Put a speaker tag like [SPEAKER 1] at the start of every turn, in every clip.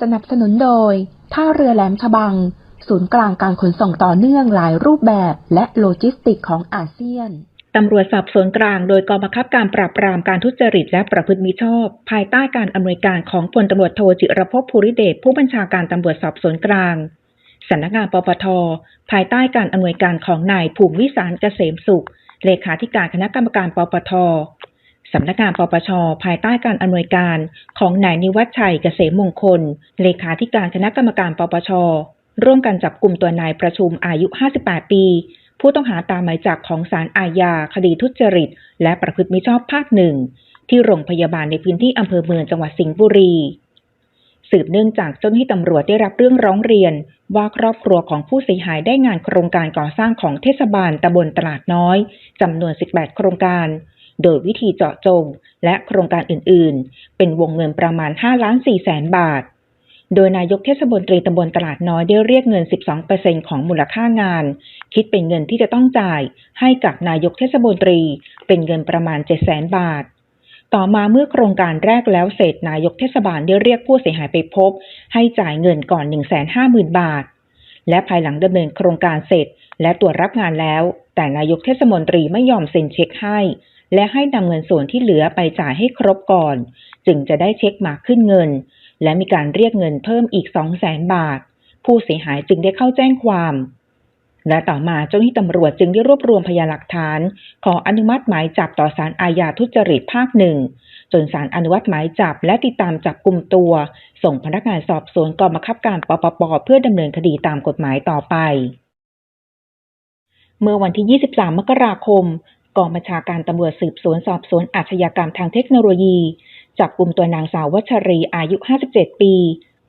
[SPEAKER 1] สนับสนุนโดย ท่าเรือแหลมฉบัง ศูนย์กลางการขนส่งต่อเนื่องหลายรูปแบบ และโลจิสติกของอาเซียน
[SPEAKER 2] ตำรวจสอบสวนกลางโดยกองบังคับการปราบปรามการทุจริตและประพฤติมิชอบ ภายใต้การอำนวยการของพลตำรวจโทจิรภพภูริเดชผู้บัญชาการตำรวจสอบสวนกลางสำนักงานปปท ภายใต้การอำนวยการของนายภูมิวิสารเกษมสุข เลขาธิการคณะกรรมการปปท สำนักงานปปช ภายใต้การอำนวยการของนายนิวัฒชัยเกษมมงคล เลขาธิการคณะกรรมการปปช ร่วมกันจับกลุ่มตัวนายประชุมอายุ 58 ปี ผู้ต้องหาตามหมายจับของศาลอาญาคดีทุจริต และประพฤติมิชอบภาคหนึ่ง ที่โรงพยาบาลในพื้นที่อำเภอเมืองจังหวัดสิงห์บุรี สืบเนื่องจากเจ้าหน้าที่ตำรวจได้รับเรื่องร้องเรียน ว่าครอบครัวของผู้เสียหายได้งานโครงการก่อสร้างของเทศบาลตำบลตลาดน้อยจำนวน 18 โครงการ โดยวิธีเจาะจงและโครงการอื่นๆ เป็นวงเงินประมาณ 5 ล้าน4แสนบาท โดยนายกเทศมนตรีตำบลตลาดน้อยได้เรียกเงิน 12%ของมูลค่างาน คิดเป็นเงินที่จะต้องจ่ายให้กับนายกเทศมนตรีเป็นเงินประมาณ 7 0 0 0 0 0บาทต่อมาเมื่อโครงการแรกแล้วเสร็จนายกเทศบาลได้เรียกผู้เสียหายไปพบ ให้จ่ายเงินก่อน 150,000 บาท และภายหลังดำเนินโครงการเสร็จ และตรวจรับงานแล้ว แต่นายกเทศมนตรีไม่ยอมเซ็นเช็คให้ และให้นำเงินส่วนที่เหลือไปจ่ายให้ครบก่อน จึงจะได้เช็คมาขึ้นเงิน และมีการเรียกเงินเพิ่มอีก 200,000บาท ผู้เสียหายจึงได้เข้าแจ้งความ และต่อมาเจ้าหน้าที่ตำรวจจึงได้รวบรวมพยานหลักฐาน ขออนุมัติหมายจับต่อศาลอาญาทุจริตภาคหนึ่งจนศาลอนุมัติหมายจับและติดตามจับกลุ่มตัว ส่งพนักงานสอบสวนกองบังคับการปปปเพื่อดำเนินคดีตามกฎหมายต่อไปเมื่อวันที่ 23 มกราคม กองบัญชาการตำรวจสืบสวนสอบสวนอาชญากรรมทางเทคโนโลยี จับกลุ่มตัวนางสาววัชรีอายุ 57 ปี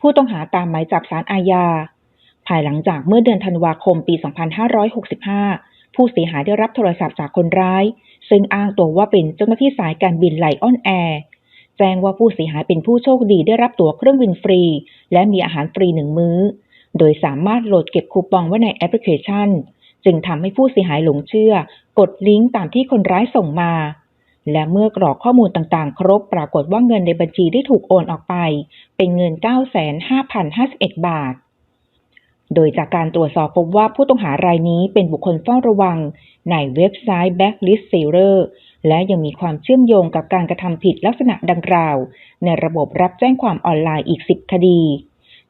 [SPEAKER 2] ผู้ต้องหาตามหมายจับสารอาญา ภายหลังจากเมื่อเดือนธันวาคมปี 2565 ผู้เสียหายได้รับโทรศัพท์จากคนร้าย ซึ่งอ้างตัวว่าเป็นเจ้าหน้าที่สายการบินไลออนแอร์แจ้งว่าผู้เสียหายเป็นผู้โชคดีได้รับตั๋วเครื่องบินฟรี และมีอาหารฟรีหนึ่งมื้อ โดยสามารถโหลดเก็บคูปองไว้ในแอปพลิเคชัน จึงทำให้ผู้เสียหายหลงเชื่อ กดลิงก์ตามที่คนร้ายส่งมา และเมื่อกรอกข้อมูลต่างๆ ครบปรากฏว่าเงินในบัญชีได้ถูกโอนออกไป เป็นเงิน 9,5,051 บาท โดยจากการตรวจสอบพบว่าผู้ต้องหารายนี้เป็นบุคคลเฝ้าระวัง ในเว็บไซต์ Blacklist Sealer และยังมีความเชื่อมโยงกับการกระทำผิดลักษณะดังกล่าว ในระบบรับแจ้งความออนไลน์อีก 10 คดี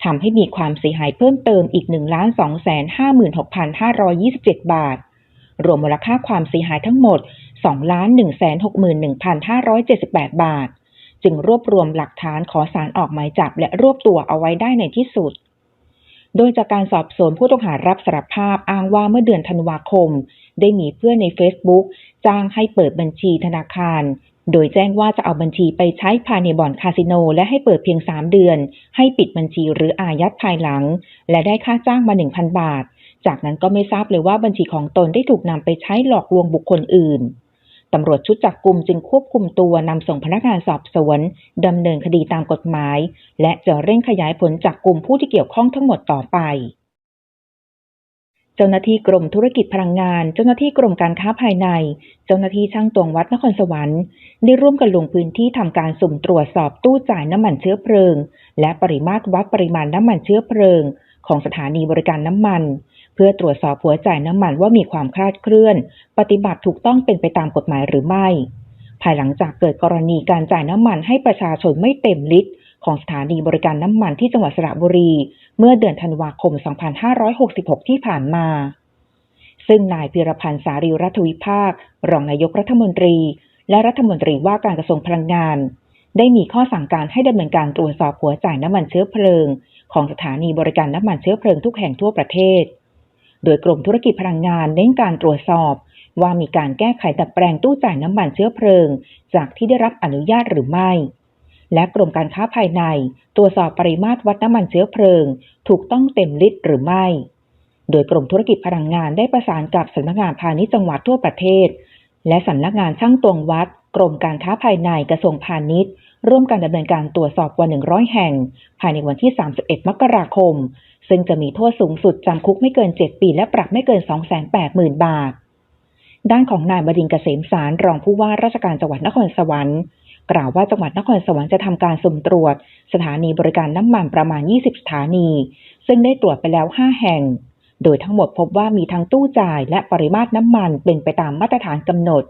[SPEAKER 2] ทำให้มีความเสียหายเพิ่มเติมอีก 1 2 5 6 5 2 7 บาท รวมมูลค่าความเสียหายทั้งหมด 2 1 6 1 5 7 8 บาท จึงรวบรวมหลักฐานขอสารออกหมายจับและรวบตัวเอาไว้ได้ในที่สุด โดยจากการสอบสวนผู้ต้องหารับสารภาพอ้างว่าเมื่อเดือนธันวาคม ได้มีเพื่อนใน Facebook จ้างให้เปิดบัญชีธนาคาร โดยแจ้งว่าจะเอาบัญชีไปใช้ภายในบ่อนคาสิโน และให้เปิดเพียง 3 เดือน ให้ปิดบัญชีหรืออายัดภายหลัง และได้ค่าจ้างมา 1,000 บาท จากนั้นก็ไม่ทราบเลยว่าบัญชีของตนได้ถูกนำไปใช้หลอกลวงบุคคลอื่นตำรวจชุดจับกลุ่มจึงควบคุมตัวนำส่งพนักงานสอบสวนดำเนินคดีตามกฎหมาย และจะเร่งขยายผลจับกลุ่มผู้ที่เกี่ยวข้องทั้งหมดต่อไป จ้าหน้าที่กรมธุรกิจพลังงาน เจ้าหน้าที่กรมการค้าภายใน เจ้าหน้าที่ช่างตวงวัดนครสวรรค์ได้ร่วมกันลงพื้นที่ทำการสุ่มตรวจสอบตู้จ่ายน้ำมันเชื้อเพลิง และปริมาตรวัดปริมาณน้ำมันเชื้อเพลิง ของสถานีบริการน้ำมัน เพื่อตรวจสอบหัวจ่ายน้ำมันว่ามีความคลาดเคลื่อน ปฏิบัติถูกต้องเป็นไปตามกฎหมายหรือไม่ ภายหลังจากเกิดกรณีการจ่ายน้ำมันให้ประชาชนไม่เต็มลิตรของสถานีบริการน้ำมันที่จังหวัดสระบุรี เมื่อเดือนธันวาคม 2566 ที่ผ่านมา ซึ่งนายพิรพันธ์สารีรัฐวิภาค รองนายกรัฐมนตรี และรัฐมนตรีว่าการกระทรวงพลังงาน ได้มีข้อสั่งการให้ดำเนินการตรวจสอบหัวจ่ายน้ำมันเชื้อเพลิง ของสถานีบริการน้ำมันเชื้อเพลิงทุกแห่งทั่วประเทศ โดยกรมธุรกิจพลังงานเน้นการตรวจสอบว่ามีการแก้ไขดัดแปลงตู้จ่ายน้ำมันเชื้อเพลิง จากที่ได้รับอนุญาตหรือไม่ และกรมการค้าภายใน ตรวจสอบปริมาตรวัดน้ำมันเชื้อเพลิง ถูกต้องเต็มลิตรหรือไม่ โดยกรมธุรกิจพลังงานได้ประสานกับสำนักงานพาณิชย์จังหวัดทั่วประเทศ และสำนักงานช่างตวงวัด กรมการค้าภายในกระทรวงพาณิชย์ ร่วมกันดำเนินการตรวจสอบกว่า 100 แห่ง ภายในวันที่ 31 มกราคม ซึ่งจะมีโทษสูงสุดจำคุกไม่เกิน 7 ปีและปรับไม่เกิน 280,000 บาทด้านของนายบดินทรเกษมสารรองผู้ว่าราชการจังหวัดนครสวรรค์ กล่าวว่าจังหวัดนครสวรรค์จะทำการสุ่มตรวจ สถานีบริการน้ำมันประมาณ 20 สถานี ซึ่งได้ตรวจไปแล้ว 5 แห่ง โดยทั้งหมดพบว่ามีทั้งตู้จ่ายและปริมาตรน้ำมันเป็นไปตามมาตรฐานกำหนด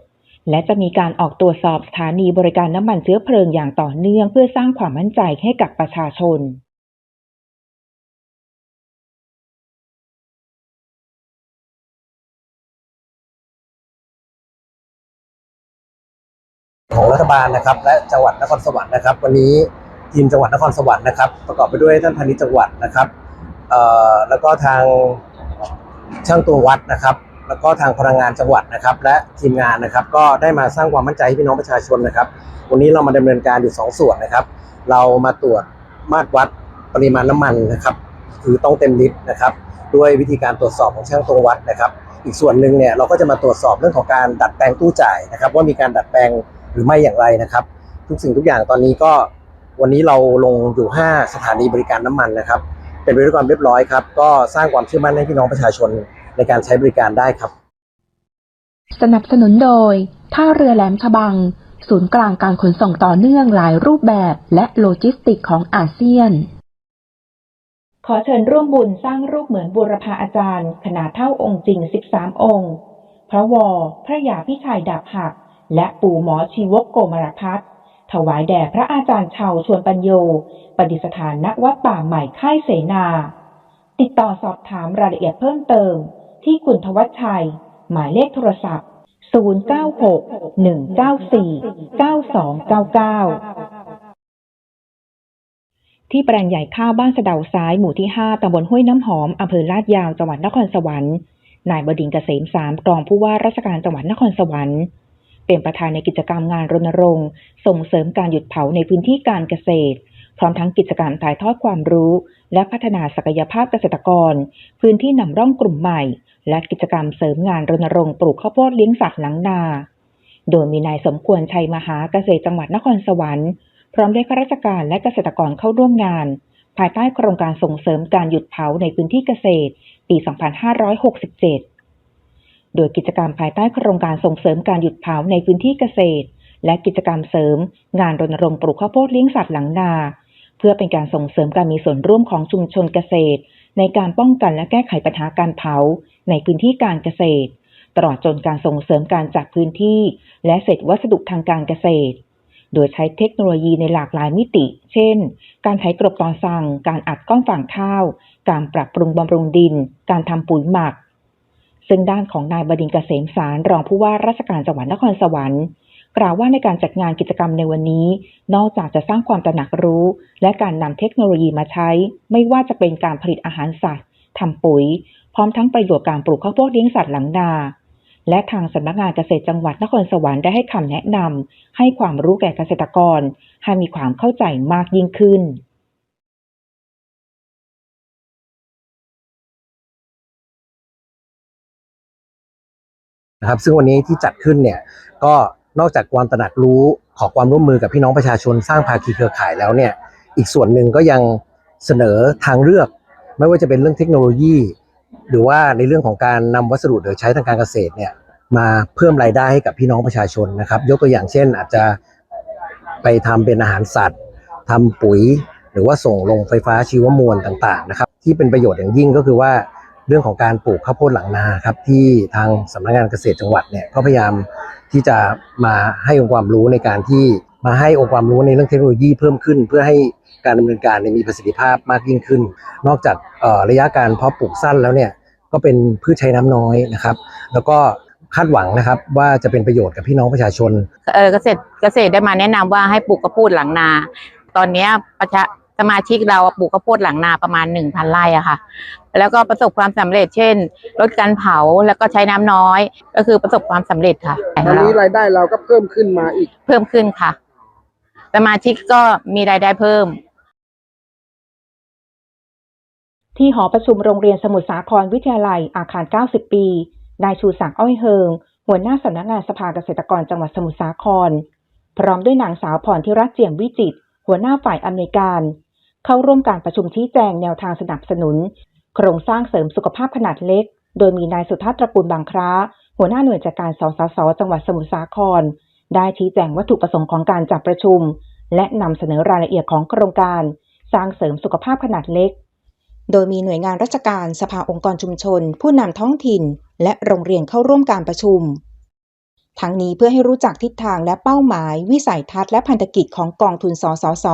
[SPEAKER 2] และจะมีการออกตรวจสอบสถานีบริการน้ำมันเชื้อเพลิงอย่างต่อเนื่อง เพื่อสร้างความมั่นใจให้กับประชาชน
[SPEAKER 3] ของรัฐบาลนะครับ และจังหวัดนครสวรรค์นะครับ วันนี้ทีมจังหวัดนครสวรรค์นะครับ ประกอบไปด้วยท่านพาณิชย์จังหวัดนะครับแล้วก็ทางช่างตัววัดนะครับ แล้วก็ทางพลังงานจังหวัดนะครับ และทีมงานนะครับ ก็ได้มาสร้างความมั่นใจให้พี่น้องประชาชนนะครับ วันนี้เรามาดำเนินการอยู่สองส่วนนะครับ เรามาตรวจมาตรวัดปริมาณน้ำมันนะครับ คือต้องเต็มลิตรนะครับ ด้วยวิธีการตรวจสอบของช่างตรงวัดนะครับ อีกส่วนหนึ่งเนี่ยเราก็จะมาตรวจสอบเรื่องของการดัดแปลงตู้จ่ายนะครับ ว่ามีการดัดแปลง หรือไม่อย่างไรนะครับ ทุกสิ่งทุกอย่างตอนนี้ก็วันนี้เราลงอยู่ 5 สถานีบริการน้ำมันนะครับ เป็นไปด้วยความเรียบร้อยครับ ก็สร้างความเชื่อมั่นให้พี่น้องประชาชนในการใช้บริการได้ครับ
[SPEAKER 1] สนับสนุนโดย ท่าเรือแหลมฉบัง ศูนย์กลางการขนส่งต่อเนื่องหลายรูปแบบ และโลจิสติกของอาเซียน
[SPEAKER 2] ขอเชิญร่วมบุญสร้างรูปเหมือนบูรพาอาจารย์ ขนาดเท่าองค์จริง 13 องค์ พระวอพระยาพิชัยดาบหัก และปู่หมอชีวกโกมารพัฒน์ถวายแด่พระอาจารย์เชาชวนปัญโยประดิษฐานณวัดป่าใหม่ค่ายเสนา ติดต่อสอบถามรายละเอียดเพิ่มเติม ที่คุณทวัชชัย หมายเลขโทรศัพท์ 096-194-9299ที่แปลงใหญ่ข้าวบ้านสะเดาซ้ายหมู่ที่ 5ตำบลห้วยน้ำหอม อำเภอลาดยาว จังหวัดนครสวรรค์ นายบดินเกษมสามรองผู้ว่าราชการจังหวัดนครสวรรค์ เป็นประธานในกิจกรรมงานรณรงค์ ส่งเสริมการหยุดเผาในพื้นที่การเกษตร พร้อมทั้งกิจกรรมถ่ายทอดความรู้ และพัฒนาศักยภาพเกษตรกร พื้นที่นำร่องกลุ่มใหม่ และกิจกรรมเสริมงานรณรงค์ปลูกข้าวโพดเลี้ยงสัตว์หลังนา โดยมีนายสมควรชัยมหาเกษตรจังหวัดนครสวรรค์พร้อมด้วยข้าราชการและเกษตรกรเข้าร่วมงาน ภายใต้โครงการส่งเสริมการหยุดเผาในพื้นที่เกษตร ปี 2567 โดยกิจกรรมภายใต้โครงการส่งเสริมการหยุดเผาในพื้นที่เกษตร และกิจกรรมเสริม งานรณรงค์ปลูกข้าวโพดเลี้ยงสัตว์หลังนา เพื่อเป็นการส่งเสริมการมีส่วนร่วมของชุมชนเกษตร ในการป้องกันและแก้ไขปัญหาการเผาในพื้นที่การเกษตร ตลอดจนการส่งเสริมการจัดพื้นที่ และเศษวัสดุทางการเกษตร โดยใช้เทคโนโลยีในหลากหลายมิติ เช่น การไถกรบตอนสั่ง การอัดก้อนฟางข้าว การปรับปรุงบำรุงดิน การทำปุ๋ยหมัก ซึ่งด้านของนายบดินทร์เกษมสารรองผู้ว่าราชการจังหวัดนครสวรรค์กล่าวว่าในการจัดงานกิจกรรมในวันนี้ นอกจากจะสร้างความตระหนักรู้ และการนำเทคโนโลยีมาใช้ ไม่ว่าจะเป็นการผลิตอาหารสัตว์ทำปุ๋ย พร้อมทั้งประโยชน์การปลูกข้าวโพดเลี้ยงสัตว์หลังนา และทางสำนักงานเกษตรจังหวัดนครสวรรค์ได้ให้คำแนะนำให้ความรู้แก่เกษตรกร ให้มีความเข้าใจมากยิ่งขึ้น
[SPEAKER 3] นะครับ ซึ่งวันนี้ที่จัดขึ้นเนี่ยก็นอกจากความตระหนักรู้ขอความร่วมมือกับพี่น้องประชาชนสร้างภาคีเครือข่ายแล้วเนี่ยอีกส่วนหนึ่งก็ยังเสนอทางเลือก ไม่ว่าจะเป็นเรื่องเทคโนโลยี หรือว่าในเรื่องของการนำวัสดุหลือใช้ทางการเกษตรเนี่ยมาเพิ่มรายได้ให้กับพี่น้องประชาชนนะครับ ยกตัวอย่างเช่น อาจจะไปทำเป็นอาหารสัตว์ทำปุ๋ย หรือว่าส่งลงไฟฟ้าชีวมวลต่างๆนะครับ ที่เป็นประโยชน์อย่างยิ่งก็คือว่า เรื่องของการปลูกข้าวโพดหลังนาครับที่ทางสำนักงานเกษตรจังหวัดเนี่ยก็พยายามที่จะมาให้องค์ความรู้ในการที่มาให้องค์ความรู้ในเรื่องเทคโนโลยีเพิ่มขึ้น เพื่อให้การดำเนินการมีประสิทธิภาพมากยิ่งขึ้น นอกจากระยะการเพาะปลูกสั้นแล้วเนี่ยก็เป็นพืชใช้น้ำน้อยนะครับ แล้วก็คาดหวังนะครับว่าจะเป็นประโยชน์กับพี่น้องประชาชน
[SPEAKER 4] เกษตรเกษตรได้มาแนะนำว่าให้ปลูกข้าวโพดหลังนา ตอนนี้ประชา สมาชิกเราปลูกข้าวโพดหลังนาประมาณหนึ่งพันไร่อะค่ะ แล้วก็ประสบความสำเร็จ เช่นลดการเผาแล้วก็ใช้น้ำน้อย ก็คือประสบความสำเร็จค่ะ
[SPEAKER 5] ตอนนี้รายได้เราก็เพิ่มขึ้นมาอีก
[SPEAKER 4] เพิ่มขึ้นค่ะ สมาชิกก็มีรายได้เพิ่ม
[SPEAKER 2] ที่หอประชุมโรงเรียนสมุทรสาครวิทยาลัยอาคาร 90 ปีนายชูศักดิ์อ้อยเฮิง หัวหน้าสำนักงานสภาเกษตรกรจังหวัดสมุทรสาคร พร้อมด้วยนางสาวพรธิรัตน์เจียมวิจิตรหัวหน้าฝ่ายอำนวยการ เข้าร่วมการประชุมชี้แจงแนวทางสนับสนุน โครงสร้างเสริมสุขภาพขนาดเล็ก โดยมีนายสุทัศน์ตระกูลบางคร้า หัวหน้าหน่วยจัดการสสส จังหวัดสมุทรสาคร ได้ชี้แจงวัตถุประสงค์ของการจัดประชุม และนำเสนอรายละเอียดของโครงการ สร้างเสริมสุขภาพขนาดเล็ก โดยมีหน่วยงานราชการสภาองค์กรชุมชน ผู้นำท้องถิ่น และโรงเรียนเข้าร่วมการประชุมทั้งนี้เพื่อให้รู้จักทิศทางและเป้าหมาย วิสัยทัศน์และพันธกิจของกองทุนสสส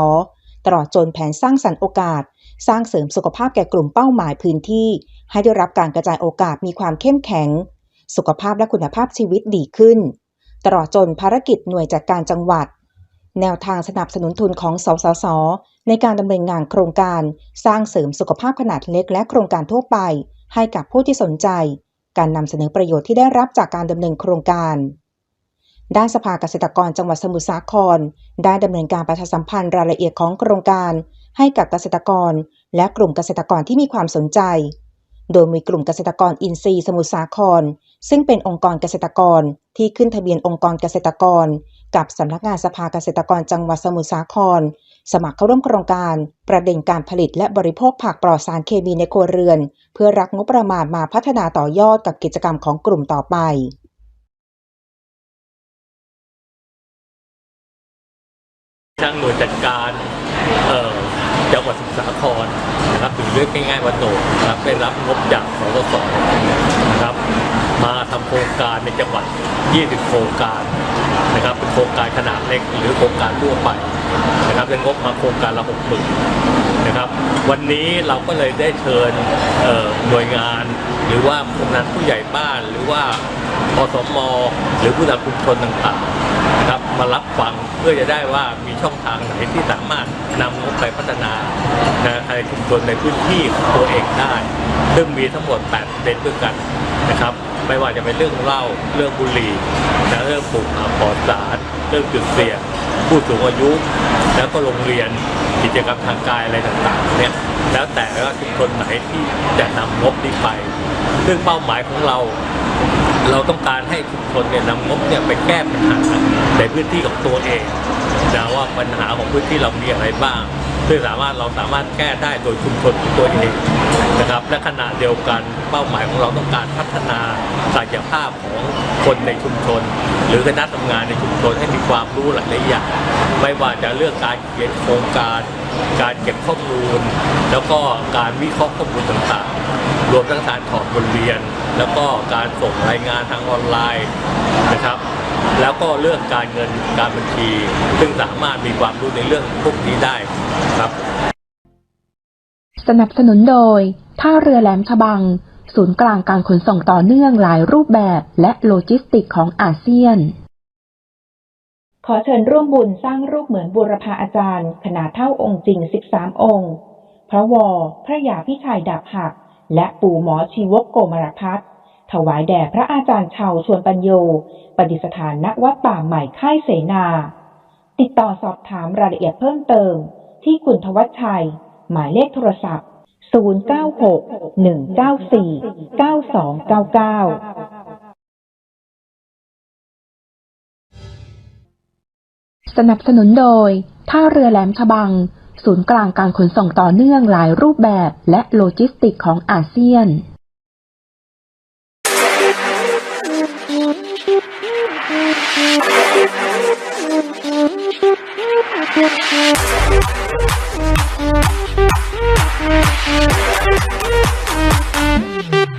[SPEAKER 2] ตลอดจนแผนสร้างสรรค์โอกาส สร้างเสริมสุขภาพแก่กลุ่มเป้าหมายพื้นที่ ให้ได้รับการกระจายโอกาสมีความเข้มแข็ง สุขภาพและคุณภาพชีวิตดีขึ้น ตลอดจนภารกิจหน่วยจัดการจังหวัด แนวทางสนับสนุนทุนของสสส ในการดำเนินงานโครงการสร้างเสริมสุขภาพขนาดเล็กและโครงการทั่วไป ให้กับผู้ที่สนใจ การนำเสนอประโยชน์ที่ได้รับจากการดำเนินโครงการ ด้านสภาเกษตรกรจังหวัดสมุทรสาคร ได้ดำเนินการประชาสัมพันธ์รายละเอียดของโครงการ ให้กับเกษตรกร และกลุ่มเกษตรกรที่มีความสนใจ โดยมีกลุ่มเกษตรกรอินทรีย์สมุทรสาคร ซึ่งเป็นองค์กรเกษตรกรที่ขึ้นทะเบียนองค์กรเกษตรกร กับสำนักงานสภาเกษตรกรจังหวัดสมุทรสาคร สมัครเข้าร่วมโครงการ ประเด็นการผลิตและบริโภคผักปลอดสารเคมีในครัวเรือน เพื่อรับงบประมาณมาพัฒนาต่อยอดกับกิจกรรมของกลุ่มต่อไป
[SPEAKER 6] ทางหน่วยจัดการเอ่อจังหวัดสมุทรสาครนะครับหรือเรียกง่ายๆว่าโหนดนะครับได้รับงบจากสสสนะครับ มาทำโครงการในจังหวัด 20 โครงการนะครับเป็นโครงการขนาดเล็กหรือโครงการทั่วไปนะครับเป็นงบมาโครงการละ6หมื่นนะครับวันนี้เราก็เลยได้เชิญเอ่อหน่วยงาน หรือว่ากำนันผู้ใหญ่บ้าน หรือว่าอสมหรือผู้นำชุมชนต่างๆ นะครับมารับฟังเพื่อจะได้ว่ามีช่องทางไหนที่สามารถนำงบไปพัฒนาในชุมชนในพื้นที่ตัวเองได้ ซึ่งมีทั้งหมด 8 ประเด็นด้วยกันนะครับ ไม่ว่าจะเป็นเรื่องเหล้าเรื่องบุหรี่นะเรื่องปลูกปลอดสารเรื่องจุดเสี่ยงผู้สูงอายุ แล้วก็โรงเรียนกิจกรรมทางกายอะไรต่างๆเนี่ยแล้วแต่ว่าชุมชนไหนที่จะนำงบนี้ไป ซึ่งเป้าหมายของเรา เราต้องการให้ชุมชนเนี่ยนำงบเนี่ยไปแก้ปัญหาในพื้นที่ของตัวเองนะว่าปัญหาของพื้นที่เรามีอะไรบ้างซึ่งสามารถเราสามารถแก้ได้โดยชุมชนของตัวเองนะครับ และขณะเดียวกันเป้าหมายของเราต้องการพัฒนาศักยภาพของคนในชุมชน หรือคณะทำงานในชุมชนให้มีความรู้หลายๆอย่างไม่ว่าจะเรื่องการเขียนโครงการ การเก็บข้อมูล แล้วก็การวิเคราะห์ข้อมูลต่างๆ รวมทั้งการถอดบทเรียน แล้วก็การส่งรายงานทางออนไลน์นะครับ แล้วก็เรื่องการเงินการบัญชี ซึ่งสามารถมีความรู้ในเรื่องพวกนี้ได้ครับ
[SPEAKER 1] สนับสนุนโดย ท่าเรือแหลมฉบัง ศูนย์กลางการขนส่งต่อเนื่องหลายรูปแบบและโลจิสติกของอาเซียน
[SPEAKER 2] ขอเชิญร่วมบุญสร้างรูปเหมือนบูรพาอาจารย์ ขนาดเท่าองค์จริง 13 องค์ พระวอพระยาพิชัยดาบหัก และปู่หมอชีวกโกมารพัฒน์ถวายแด่พระอาจารย์ชาวชวนปัญโย ปฏิสถานณวัดป่าใหม่ค่ายเสนา ติดต่อสอบถามรายละเอียดเพิ่มเติม ที่คุณทวัชชัย หมายเลขโทรศัพท์ 096 194 9299
[SPEAKER 1] สนับสนุนโดย ท่าเรือแหลมฉบัง ศูนย์กลางการขนส่งต่อเนื่องหลายรูปแบบและโลจิสติกของอาเซียน
[SPEAKER 7] Thank you.